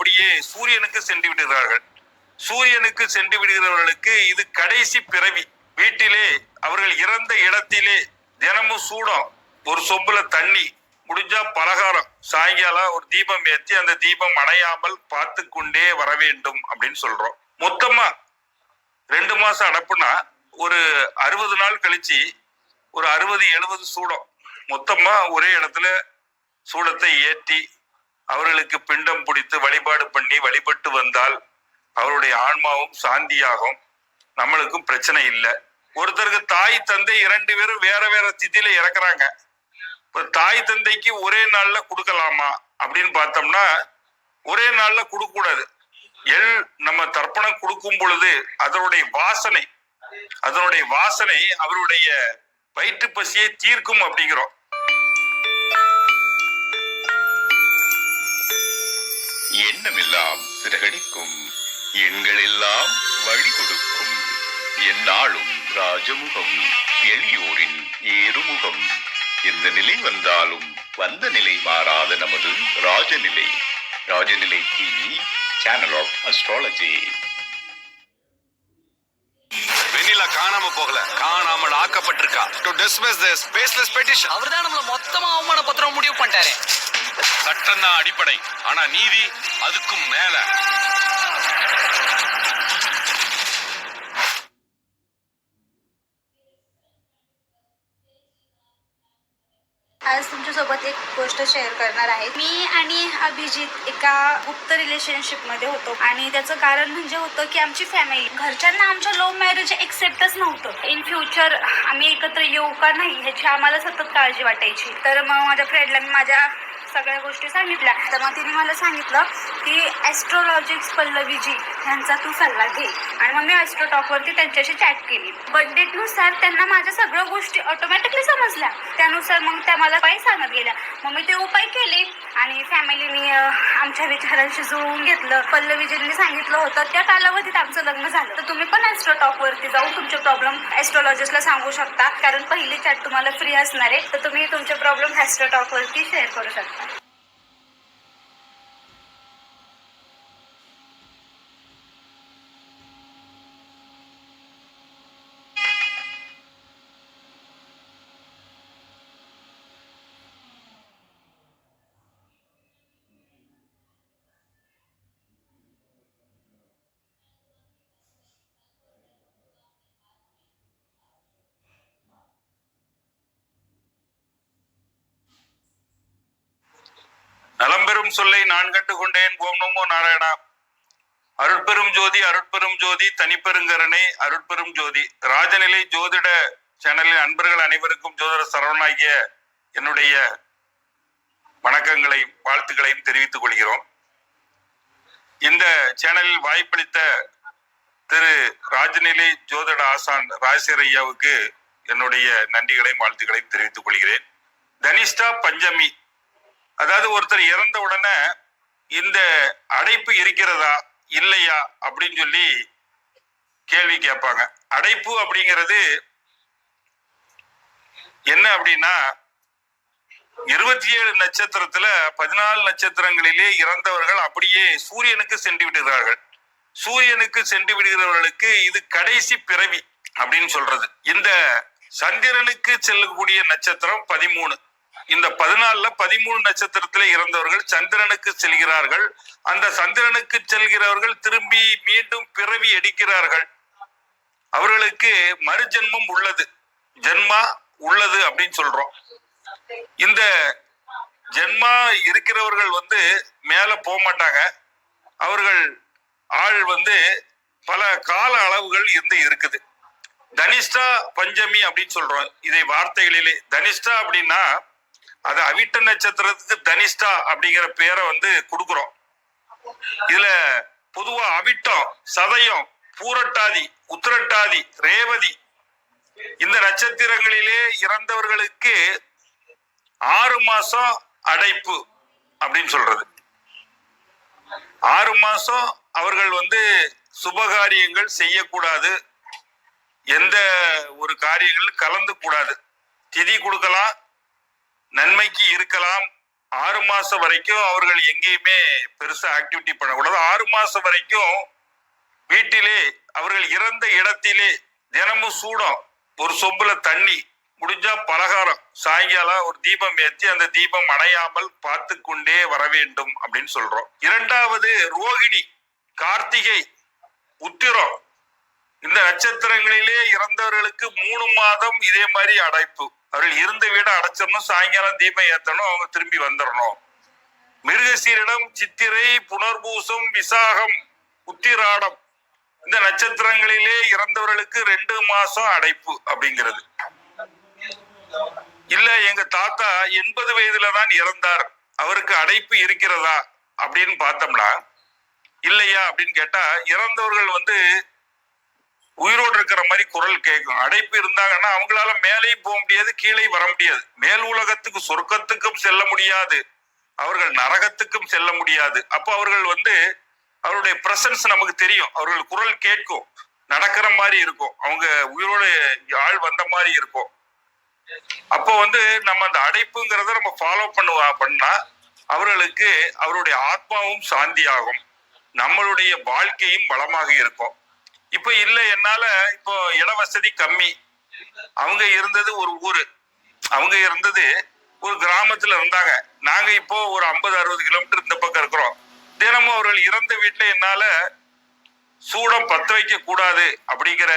அப்படியே சூரியனுக்கு சென்று விடுகிறார்கள். சூரியனுக்கு சென்று விடுகிறவர்களுக்கு இது கடைசி பிறவி. வீட்டிலே அவர்கள் இறந்த இடத்திலே தினமும் சூடம் ஒரு சொம்புல தண்ணி முடிஞ்சா பலகாரம் சாயங்காலம் ஒரு தீபம் ஏற்றி அந்த தீபம் அணையாமல் பார்த்து கொண்டே வர வேண்டும் அப்படின்னு சொல்றோம். மொத்தமா ரெண்டு மாசம் அடப்புனா ஒரு அறுபது நாள் கழிச்சு ஒரு அறுபது எழுபது சூடம். மொத்தமா ஒரே இடத்துல சூடத்தை ஏற்றி அவர்களுக்கு பிண்டம் பிடித்து வழிபாடு பண்ணி வழிபட்டு வந்தால் அவருடைய ஆன்மாவும் சாந்தியாகும். நம்மளுக்கும் பிரச்சனை இல்லை. ஒருத்தருக்கு தாய் தந்தை இரண்டு பேரும் வேற வேற திதியில இறக்குறாங்க. இப்ப தாய் தந்தைக்கு ஒரே நாள்ல கொடுக்கலாமா அப்படின்னு பார்த்தோம்னா ஒரே நாள்ல கொடுக்க கூடாது. எள் நம்ம தர்ப்பணம் கொடுக்கும் பொழுது அதனுடைய வாசனை அதனுடைய வாசனை அவருடைய வயிற்று பசியை தீர்க்கும் அப்படிங்கிறோம். எண்ணமெல்லாம் சிறகடிக்கும். எண்களெல்லாம் வழி கொடுக்கும் எந்நாளும் ராஜமுகம் எளியோரின் ஏறுமுகம். எந்த நிலை வந்தாலும் வந்த நிலை மாறாத நமது Rajanilai. Rajanilai TV channel of astrology வெண்ணிலா காணாம போகல. காணாமல் ஆக்கப்பட்டிருக்கா. To dismiss this baseless petition அவர்தான் நம்மள மொத்தமா அவமானப்படுத்துற முடிவு பண்ணிட்டாரு. சட்டம் தான் அடிப்படை ஆனா நீதி அதுக்கும் மேல आज तुमच्यासोबत एक गोष्ट शेअर करणार आहे मी आणि अभिजित एका गुप्त रिलेशनशिपमध्ये होतो आणि त्याचं कारण म्हणजे होतं की आमची फॅमिली घरच्यांना आमच्या लव्ह मॅरेज एक्सेप्टच नव्हतं इन फ्युचर आम्ही एकत्र येऊ का नाही ह्याची आम्हाला सतत काळजी वाटायची तर मग माझ्या फ्रेंडला मी माझ्या सगळ्या गोष्टी सांगितल्या. तर मग तिने मला सांगितलं की ॲस्ट्रोलॉजिक्स पल्लवीजी यांचा तू सल्ला घे. आणि मग मी ॲस्ट्रोटॉकवरती त्यांच्याशी चॅट केली. बट त्यांना माझ्या सगळ्या गोष्टी ऑटोमॅटिकली समजल्या. त्यानुसार मग त्या मला उपाय सांगत गेल्या. मग मी ते उपाय केले आणि फॅमिलीने आमच्या विचारांशी जुळवून घेतलं. पल्लवीजींनी सांगितलं होतं त्या कालावधीत आमचं लग्न झालं. तर तुम्ही पण ॲस्ट्रोटॉकवरती जाऊन तुमचे प्रॉब्लेम ॲस्ट्रोलॉजिस्टला सांगू शकता. कारण पहिली चॅट तुम्हाला फ्री असणार आहे. तर तुम्ही तुमचे प्रॉब्लेम ॲस्ट्रोटॉकवरती शेअर करू शकता. நலம்பெறும் சொல்லை நான் கண்டுகொண்டேன் ஓம் நமோ நாராயணா. அருட்பெரும் ஜோதி அருட்பெரும் ஜோதி தனிப்பெருங்கரணை அருட்பெரும் ஜோதி. ராஜநிலை ஜோதிட சேனலின் அன்பர்கள் அனைவருக்கும் ஜோதிட சரவணாகிய என்னுடைய வணக்கங்களையும் வாழ்த்துக்களையும் தெரிவித்துக் கொள்கிறோம். இந்த சேனலில் வாய்ப்பளித்த திரு ராஜநிலை ஜோதிட ஆசான் ராஜசேகர் ஐயாவுக்கு என்னுடைய நன்றிகளையும் வாழ்த்துக்களையும் தெரிவித்துக் கொள்கிறேன். தனிஷ்டா பஞ்சமி அதாவது ஒருத்தர் இறந்த உடனே இந்த அடைப்பு இருக்கிறதா இல்லையா அப்படின்னு சொல்லி கேள்வி கேட்பாங்க. அடைப்பு அப்படிங்கிறது என்ன அப்படின்னா இருபத்தி ஏழு நட்சத்திரத்துல பதினாலு நட்சத்திரங்களிலே இறந்தவர்கள் அப்படியே சூரியனுக்கு சென்று விடுகிறார்கள். சூரியனுக்கு சென்று விடுகிறவர்களுக்கு இது கடைசி பிறவி அப்படின்னு சொல்றது. இந்த சந்திரனுக்கு செல்லக்கூடிய நட்சத்திரம் பதிமூணு. இந்த பதினாலுல பதிமூணு நட்சத்திரத்துல இறந்தவர்கள் சந்திரனுக்கு செல்கிறார்கள். அந்த சந்திரனுக்கு செல்கிறவர்கள் திரும்பி மீண்டும் பிறவி எடுக்கிறார்கள். அவர்களுக்கு மறுஜென்மம் உள்ளது. ஜென்மா உள்ளது அப்படின்னு சொல்றோம். இந்த ஜென்மா இருக்கிறவர்கள் வந்து மேல போக மாட்டாங்க. அவர்கள் ஆள் வந்து பல கால அளவுகள் இருந்து இருக்குது. தனிஷ்டா பஞ்சமி அப்படின்னு சொல்றோம். இதை வார்த்தைகளிலே தனிஷ்டா அப்படின்னா அது அவிட்ட நட்சத்திரத்துக்கு தனிஷ்டா அப்படிங்கிற பேரை வந்து கொடுக்குறோம். இதுல பொதுவா அவிட்டம் சதயம் பூரட்டாதி உத்திரட்டாதி ரேவதி இந்த நட்சத்திரங்களிலே இறந்தவர்களுக்கு ஆறு மாசம் அடைப்பு அப்படின்னு சொல்றது. ஆறு மாசம் அவர்கள் வந்து சுபகாரியங்கள் செய்யக்கூடாது. எந்த ஒரு காரியங்களும் கலந்து கூடாது. திதி கொடுக்கலாம் நன்மைக்கு இருக்கலாம். ஆறு மாசம் வரைக்கும் அவர்கள் எங்கேயுமே பெருசா ஆக்டிவிட்டி பண்ணக்கூடாது. ஆறு மாசம் வரைக்கும் வீட்டிலே அவர்கள் இறந்த இடத்திலே தினமும் சூடம் ஒரு சொம்புல தண்ணி முடிஞ்சா பலகாரம் சாயங்காலம் ஒரு தீபம் ஏற்றி அந்த தீபம் அணையாமல் பார்த்து கொண்டே வர வேண்டும் அப்படின்னு சொல்றோம். இரண்டாவது ரோகிணி கார்த்திகை உத்திரம். இந்த நட்சத்திரங்களிலே இறந்தவர்களுக்கு மூணு மாதம் இதே மாதிரி அடைப்பு. அவர்கள் இருந்த வீடை அடைச்சிடணும் சாயங்காலம் தீபம் ஏத்தணும் அவங்க திரும்பி வந்துடணும். மிருகசீரிடம் சித்திரை புனர்பூசம் விசாகம் உத்திராடம். இந்த நட்சத்திரங்களிலே இறந்தவர்களுக்கு ரெண்டு மாசம் அடைப்பு அப்படிங்கிறது. இல்ல எங்க தாத்தா எண்பது வயதுல தான் இறந்தார். அவருக்கு அடைப்பு இருக்கிறதா அப்படின்னு பார்த்தோம்னா இல்லையா அப்படின்னு கேட்டா இறந்தவர்கள் வந்து உயிரோடு இருக்கிற மாதிரி குரல் கேட்கும் அடைப்பு இருந்தாங்கன்னா அவங்களால மேலேயும் போக முடியாது கீழே வர முடியாது. மேல் உலகத்துக்கு சொர்க்கத்துக்கும் செல்ல முடியாது. அவர்கள் நரகத்துக்கும் செல்ல முடியாது. அப்போ அவர்கள் வந்து அவருடைய பிரசன்ஸ் நமக்கு தெரியும். அவர்கள் குரல் கேட்கும். நடக்கிற மாதிரி இருக்கும். அவங்க உயிரோட ஆள் வந்த மாதிரி இருக்கும். அப்போ வந்து நம்ம அந்த அடைப்புங்கிறத நம்ம ஃபாலோ பண்ணுவா பண்ணா அவர்களுக்கு அவருடைய ஆத்மாவும் சாந்தியாகும். நம்மளுடைய வாழ்க்கையும் வளமாக இருக்கும். இப்போ இல்லை என்னால இப்போ இட வசதி கம்மி. அவங்க இருந்தது ஒரு ஊரு. அவங்க இருந்தது ஒரு கிராமத்துல இருந்தாங்க. நாங்க இப்போ ஒரு ஐம்பது அறுபது கிலோமீட்டர் இந்த பக்கம் இருக்கிறோம். தினமும் அவர்கள் இறந்த வீட்டுல என்னால சூடம் பத்த வைக்க கூடாது அப்படிங்கிற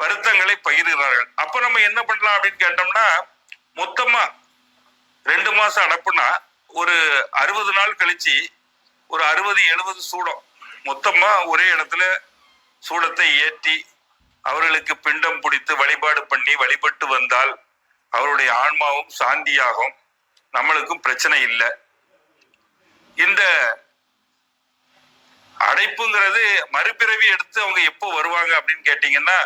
வருத்தங்களை பகிர்கிறார்கள். அப்ப நம்ம என்ன பண்ணலாம் அப்படின்னு கேட்டோம்னா மொத்தமா ரெண்டு மாசம் அடப்புனா ஒரு அறுபது நாள் கழிச்சு ஒரு அறுபது எழுபது சூடம். மொத்தமா ஒரே இடத்துல சூடத்தை ஏற்றி அவர்களுக்கு பிண்டம் பிடித்து வழிபாடு பண்ணி வழிபட்டு வந்தால் அவருடைய ஆன்மாவும் சாந்தியாகும். நம்மளுக்கும் பிரச்சனை இல்லை. இந்த அடைப்புங்கிறது மறுபிறவி எடுத்து அவங்க எப்போ வருவாங்க அப்படின்னு கேட்டீங்கன்னா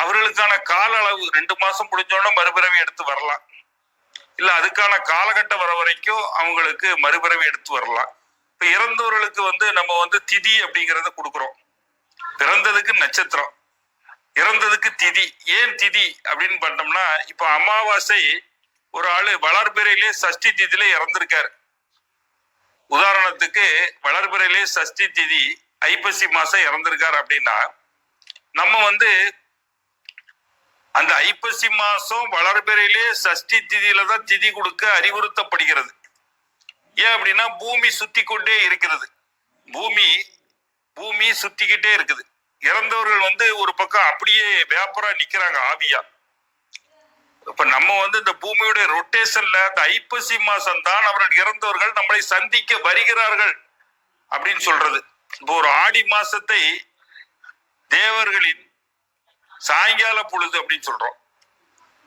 அவர்களுக்கான கால அளவு ரெண்டு மாசம் முடிஞ்சோடனே மறுபிறவி எடுத்து வரலாம். இல்ல அதுக்கான காலகட்டம் வர வரைக்கும் அவங்களுக்கு மறுபிறவி எடுத்து வரலாம். இப்ப இறந்தவர்களுக்கு வந்து நம்ம வந்து திதி அப்படிங்கிறத கொடுக்குறோம். பிறந்ததுக்கு நட்சத்திரம் இறந்ததுக்கு திதி. ஏன் திதி அப்படின்னு பண்ணோம்னா இப்ப அமாவாசை ஒரு ஆளு வளர்பிறையிலே சஷ்டி திதியில இறந்திருக்காரு. உதாரணத்துக்கு வளர்பிறையிலே சஷ்டி திதி ஐப்பசி மாசம் இறந்திருக்காரு அப்படின்னா நம்ம வந்து அந்த ஐப்பசி மாசம் வளர்பிறையிலே சஷ்டி திதியில தான் திதி கொடுக்க அறிவுறுத்தப்படுகிறது. ஏன் அப்படின்னா பூமி சுத்தி கொண்டே இருக்கிறது. பூமி பூமி சுத்திக்கிட்டே இருக்குது. இறந்தவர்கள் வந்து ஒரு பக்கம் அப்படியே வேப்பரா நிக்கிறாங்க ஆவியா. இப்ப நம்ம வந்து இந்த பூமியுடைய ரொட்டேஷன்ல அந்த ஐப்பசி மாசம் தான் அவர்கள் இறந்தவர்கள் நம்மளை சந்திக்க வருகிறார்கள் அப்படின்னு சொல்றது. இப்போ ஒரு ஆடி மாசத்தை தேவர்களின் சாயங்கால பொழுது அப்படின்னு சொல்றோம்.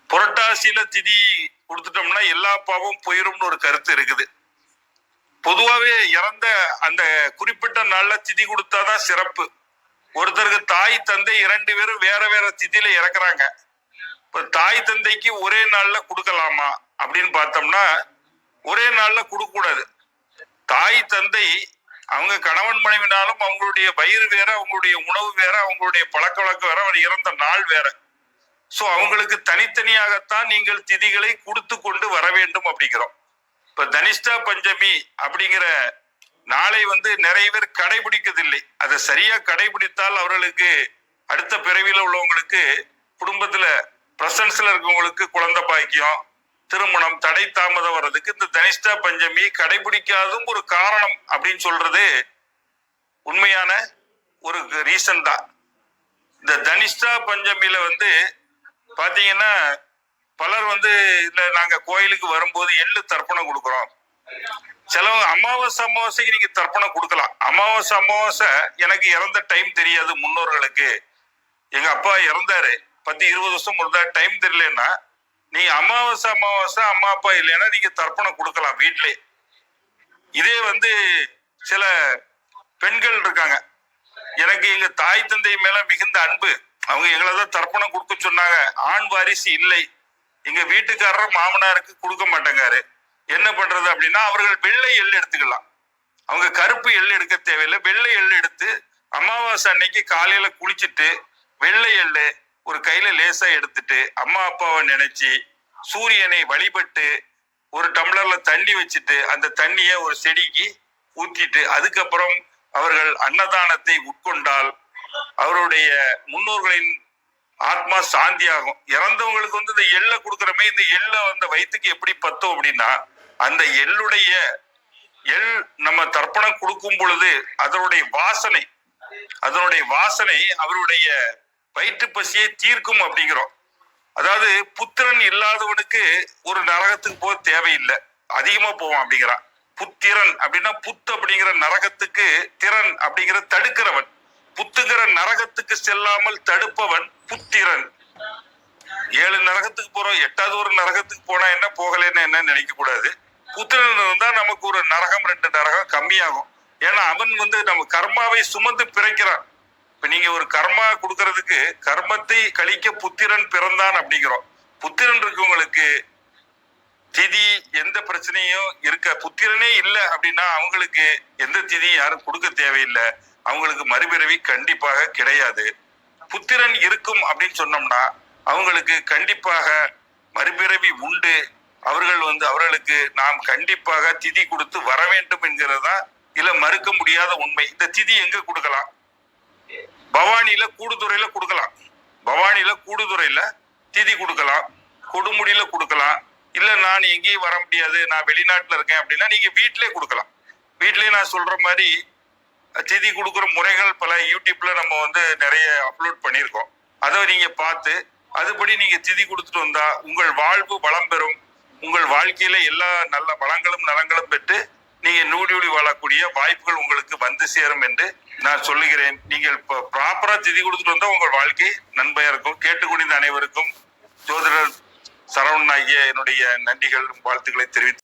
புரட்டாசியில திதி கொடுத்துட்டோம்னா எல்லா பாவம் போயிரும்னு ஒரு கருத்து இருக்குது. பொதுவாகவே இறந்த அந்த குறிப்பிட்ட நாளில் திதி கொடுத்தாதான் சிறப்பு. ஒருத்தருக்கு தாய் தந்தை இரண்டு பேரும் வேற வேற திதியில இறக்குறாங்க. இப்ப தாய் தந்தைக்கு ஒரே நாள்ல கொடுக்கலாமா அப்படின்னு பார்த்தோம்னா ஒரே நாள்ல கொடுக்க கூடாது தாய் தந்தை அவங்க கணவன் மனைவினாலும் அவங்களுடைய வயிறு வேற அவங்களுடைய உணவு வேற அவங்களுடைய பழக்க வழக்கம் வேற அவர் இறந்த நாள் வேற. ஸோ அவங்களுக்கு தனித்தனியாகத்தான் நீங்கள் திதிகளை கொடுத்து கொண்டு வர வேண்டும் அப்படிங்கிறோம். இப்ப தனிஷ்டா பஞ்சமி அப்படிங்கிற நாளை வந்து நிறைய பேர் கடைபிடிக்கதில்லை. அதை சரியா கடைபிடித்தால் அவர்களுக்கு அடுத்த பிறவியில உள்ளவங்களுக்கு குடும்பத்துல பிரசன்ஸ்ல இருக்கவங்களுக்கு குழந்தை பாக்கியம் திருமணம் தடை தாமதம் வர்றதுக்கு இந்த தனிஷ்டா பஞ்சமி கடைபிடிக்காதும் ஒரு காரணம் அப்படின்னு சொல்றது உண்மையான ஒரு ரீசன் தான். இந்த தனிஷ்டா பஞ்சமியில வந்து பாத்தீங்கன்னா பலர் வந்து இல்ல நாங்க கோயிலுக்கு வரும்போது எள்ளு தர்ப்பணம் கொடுக்குறோம். சிலவங்க அமாவாசை அமாவாசைக்கு நீங்க தர்ப்பணம் கொடுக்கலாம் அமாவாசை அமாவாசை எனக்கு இறந்த டைம் தெரியாது முன்னோர்களுக்கு. எங்க அப்பா இறந்தாரு. பத்து இருபது வருஷம் இருந்தா டைம் தெரியலன்னா நீங்க அமாவாசை அமாவாசை அம்மா அப்பா இல்லைன்னா நீங்க தர்ப்பணம் கொடுக்கலாம் வீட்டிலே இதே வந்து சில பெண்கள் இருக்காங்க. எனக்கு எங்க தாய் தந்தை மேல மிகுந்த அன்பு. அவங்க எங்களை தான் தர்ப்பணம் கொடுக்க சொன்னாங்க. ஆண் வாரிசு இல்லை. எங்க வீட்டுக்காரர் மாமனாருக்கு கொடுக்க மாட்டேங்காரு. என்ன பண்றது அப்படின்னா அவர்கள் வெள்ளை எள் எடுத்துக்கலாம். அவங்க கருப்பு எள் எடுக்க தேவையில்லை. வெள்ளை எள் எடுத்து அமாவாசை அன்னைக்கு காலையில குளிச்சுட்டு வெள்ளை எள்ளு ஒரு கையில லேசா எடுத்துட்டு அம்மா அப்பாவை நினைச்சு சூரியனை வழிபட்டு ஒரு டம்ளர்ல தண்ணி வச்சுட்டு அந்த தண்ணியை ஒரு செடிக்கு ஊற்றிட்டு அதுக்கப்புறம் அவர்கள் அன்னதானத்தை உட்கொண்டால் அவருடைய முன்னோர்களின் ஆத்மா சாந்தி ஆகும் இறந்தவங்களுக்கு வந்து இந்த எள்ளை கொடுக்குறமே இந்த எள்ளை அந்த வயிற்றுக்கு எப்படி பத்தும் அப்படின்னா அந்த எள்ளுடைய எள் நம்ம தர்ப்பணம் கொடுக்கும் பொழுது அதனுடைய வாசனை அதனுடைய வாசனை அவருடைய வயிற்று பசியை தீர்க்கும் அப்படிங்கிறோம். அதாவது புத்திரன் இல்லாதவனுக்கு ஒரு நரகத்துக்கு போக தேவையில்லை. அதிகமா போவான் அப்படிங்கிறான். புத்திரன் அப்படின்னா புத்து அப்படிங்கிற நரகத்துக்கு திறன் அப்படிங்கிற தடுக்கிறவன். புத்துங்கிற நரகத்துக்கு செல்லாமல் தடுப்பவன் புத்திரன். ஏழு நரகத்துக்கு போறோம் எட்டாவது ஒரு நரகத்துக்கு போனா என்ன போகலைன்னு என்ன நினைக்க கூடாது. புத்திரன் இருந்தா நமக்கு ஒரு நரகம் ரெண்டு நரகம் கம்மியாகும். ஏன்னா அவன் வந்து நம்ம கர்மாவை சுமந்து பிறக்கிறான். இப்ப நீங்க ஒரு கர்மா கொடுக்கறதுக்கு கர்மத்தை கழிக்க புத்திரன் பிறந்தான் அப்படிங்கிறோம். புத்திரன் இருக்கவங்களுக்கு திதி எந்த பிரச்சனையும் இருக்க புத்திரனே இல்லை அப்படின்னா அவங்களுக்கு எந்த திதியும் யாரும் கொடுக்க தேவையில்லை. அவங்களுக்கு மறுபிறவி கண்டிப்பாக கிடையாது. புத்திரன் இருக்கும் அப்படின்னு சொன்னோம்னா அவங்களுக்கு கண்டிப்பாக மறுபிறவி உண்டு. அவர்கள் வந்து அவர்களுக்கு நாம் கண்டிப்பாக திதி கொடுத்து வர வேண்டும் என்கிறதா? இல்ல மறுக்க முடியாத உண்மை. இந்த திதி எங்க கொடுக்கலாம்? பவானியில கூடுதுறையில கொடுக்கலாம். பவானியில கூடுதுறையில திதி கொடுக்கலாம். கொடுமுடியில கொடுக்கலாம். இல்ல நான் எங்கேயும் வர முடியாது. நான் வெளிநாட்டுல இருக்கேன் அப்படின்னா நீங்க வீட்டிலே கொடுக்கலாம். வீட்லயே நான் சொல்ற மாதிரி திதி கொடுக்குற முறைகள் பல யூடியூப்ல நம்ம வந்து நிறைய அப்லோட் பண்ணியிருக்கோம். அதை நீங்க பார்த்து அதுபடி நீங்க திதி கொடுத்துட்டு வந்தா உங்கள் வாழ்வு வளம் பெறும். உங்கள் வாழ்க்கையில எல்லா நல்ல வளங்களும் நலங்களும் பெற்று நீங்க நூடியூடி வாழக்கூடிய வாய்ப்புகள் உங்களுக்கு வந்து சேரும் என்று நான் சொல்லுகிறேன். நீங்கள் இப்போ ப்ராப்பரா திதி கொடுத்துட்டு வந்தா உங்கள் வாழ்க்கை நன்மையா இருக்கும். கேட்டுக்கொண்டிருந்த அனைவருக்கும் ஜோதிடர் சரவணன் ஆகிய என்னுடைய நன்றிகள் வாழ்த்துக்களை தெரிவித்து